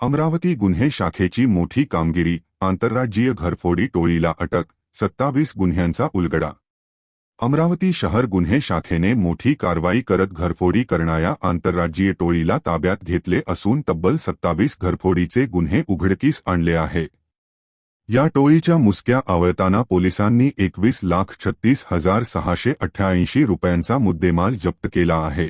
अमरावती गुन्हे शाखेची मोठी कामगिरी आंतरराज्यीय घरफोडी टोळीला अटक सत्तावीस गुन्ह्यांचा उलगडा. अमरावती शहर गुन्हे शाखेने मोठी कारवाई करत घरफोडी करणाऱ्या आंतरराज्यीय टोळीला ताब्यात घेतले असून तब्बल सत्तावीस घरफोडीचे गुन्हे उघडकीस आणले आहे. या टोळीच्या मुसक्या आवळताना पोलिसांनी एकवीस लाख छत्तीस हजार सहाशे अठ्ठ्याऐंशी रुपयांचा मुद्देमाल जप्त केला आहे.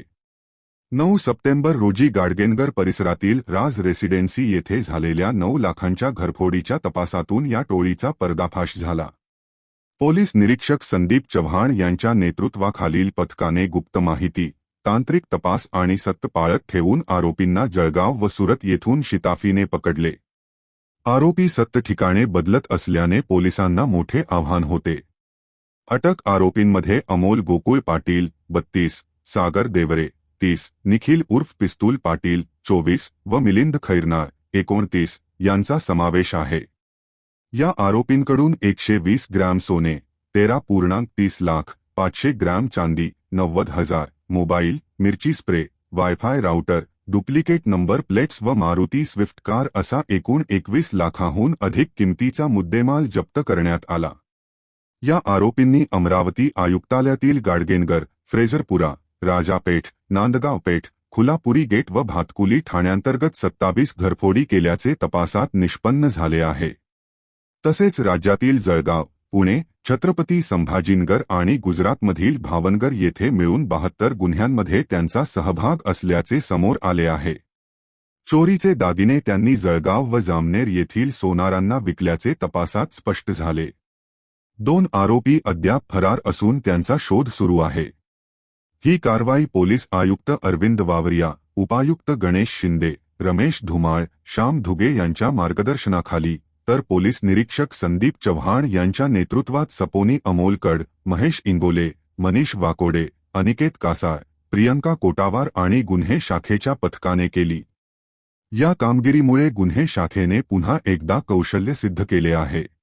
नऊ सप्टेंबर रोजी गाडगेनगर परिसरातील राज रेसिडेन्सी येथे झालेल्या नऊ लाखांच्या घरफोडीच्या तपासातून या टोळीचा पर्दाफाश झाला. पोलीस निरीक्षक संदीप चव्हाण यांच्या नेतृत्वाखालील पथकाने गुप्त माहिती तांत्रिक तपास आणि सत्त पाळत ठेवून आरोपींना जळगाव व सुरत येथून शिताफीने पकडले. आरोपी सत्त ठिकाणे बदलत असल्याने पोलिसांना मोठे आव्हान होते. अटक आरोपींमध्ये अमोल गोकुळ पाटील बत्तीस सागर देवरे तीस निखिल उर्फ पिस्तूल पाटील चोवीस व मिलिंद खैरनार एकोणतीस यांचा समावेश आहे. या आरोपींकडून एकशे वीस ग्रॅम सोने तेरा पूर्णांक तीस लाख पाचशे ग्रॅम चांदी नव्वद हजार मोबाईल मिरची spray wifi router duplicate number plates व मारुती स्विफ्ट कार असा एकूण एकवीस लाखाहून अधिक किमतीचा मुद्देमाल जप्त करण्यात आला. या आरोपींनी अमरावती आयुक्तालयातील गाडगेनगर फ्रेझरपुरा राजापेठ नांदगाव पेठ खुलापुरी गेट व भातकुली ठाण्यांतर्गत सत्तावीस घरफोडी केल्याचे तपासात निष्पन्न झाले आहे. तसेच राज्यातील जळगाव, पुणे, छत्रपती संभाजीनगर आणि गुजरातमधील भावनगर येथे मिळून बहात्तर गुन्ह्यांमध्ये त्यांचा सहभाग असल्याचे समोर आले आहे. चोरीचे दागिने त्यांनी जळगाव व जामनेर येथील सोनारांना विकल्याचे तपासात स्पष्ट झाले. दोन आरोपी अद्याप फरार असून त्यांचा शोध सुरू आहे. ही कारवाई पोलीस आयुक्त अरविंद वावरिया उपायुक्त गणेश शिंदे रमेश धुमाळ श्याम धुगे यांच्या मार्गदर्शनाखाली तर पोलीस निरीक्षक संदीप चव्हाण यांच्या नेतृत्वात सपोनी अमोलकड महेश इंगोले मनीष वाकोडे अनिकेत कासार प्रियंका कोटावार आणि गुन्हे शाखेच्या पथकाने केली. या कामगिरीमुळे गुन्हे शाखेने पुन्हा एकदा कौशल्य सिद्ध केले आहे.